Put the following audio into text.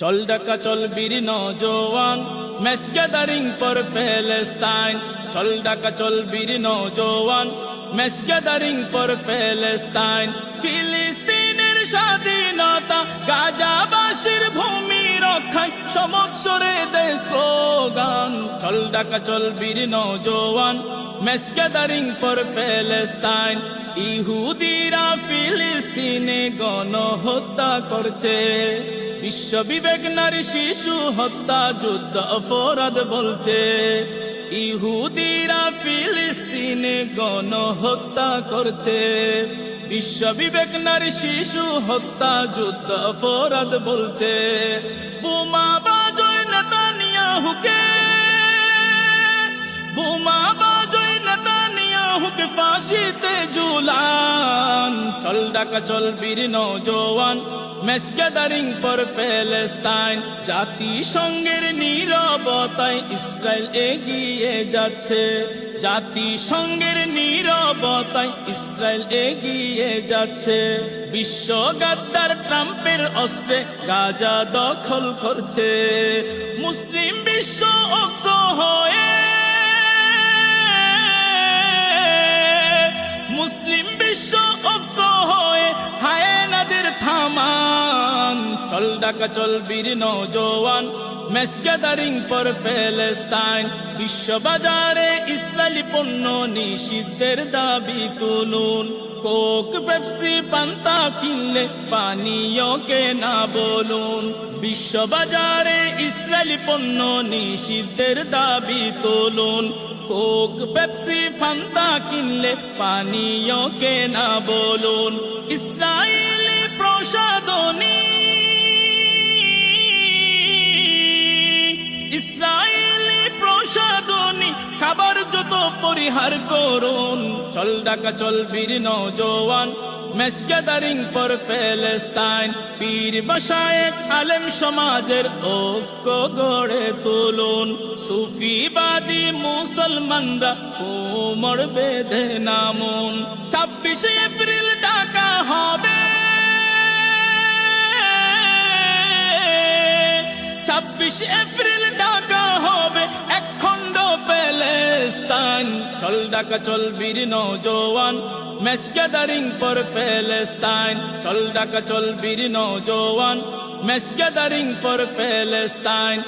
চল ডাকা চল বীর নজওয়ান মেস গ্যাদারিং ফর প্যালেস্টাইন চল ডাকা চল বীর নজওয়ান মেস গ্যাদারিং ফর প্যালেস্টাইন ফিলিস্তিনের স্বাধীনতা গাজাবাসীর ভূমি রক্ষায় সমৎসরে দে স্লোগান। চল ডাকা চল বীর নজওয়ান মেস গ্যাদারিং ফর প্যালেস্টাইন ইহুদিরা ফিলিস্তিনে গণহত্যা করছে। বিশ্ব বিবেক নারী শিশু হত্যা, যুদ্ধ অপরাধ বলছে। ইহুদিরা ফিলিস্তিনে গণহত্যা করছে। বিশ্ব বিবেক নারী শিশু হত্যা, যুদ্ধ অপরাধ বলছে। বোমা বাজয় নেতানিয়াহুকে বোমা ফাঁসিতে ঝুলান। চল ডাকা, চল বীর নজওয়ান মেস গ্যাদারিং ফর প্যালেস্টাইন জাতিসংঘের নীরবতায় ইসরায়েল এগিয়ে যাচ্ছে। জাতিসংঘের নীরবতায় ইসরায়েল এগিয়ে যাচ্ছে। বিশ্ব গাদ্দার ট্রাম্পের অস্ত্রে গাজা দখল করছে। মুসলিম বিশ্ব ঐক্য হয়ে থামান চল ডাকা, চল বীর নজওয়ান মেস গ্যাদারিং ফর প্যালেস্টাইন বিশ্ববাজারে ইসরায়েলি পণ্য নিষিদ্ধের দাবি তুলুন। কোক, পেপসি, পান্তা কিনলে পানীয়কে না বলুন। বিশ্ববাজারে ইসরায়েলি পণ্য নিষিদ্ধের দাবি তুলুন। কোক, পেপসি ফান্তা কিনলে পানীয়কে না বলুন। ইসরায়েলি ইসরায়েলি প্রসাদনী খাবার যত পরিহার করুন। চল ডাকা, চল বীর নজওয়ান মেস গ্যাদারিং ফর প্যালেস্টাইন পীর বসায়েক আলেম সমাজের ঐক্য গড়ে তুলুন। সুফিবাদী মুসলমানরা কোমর বেঁধে নামুন। ছাব্বিশে এপ্রিল ডাকা হবে। ছাব্বিশে এপ্রিল চল ডাকা, চল বীর নজওয়ান মেশ গ্যাদারিং ফর প্যালেস্তাইন। চল ডাকা, চল বীর নজওয়ান মেশ গ্যাদারিং ফর প্যালেস্তাইন।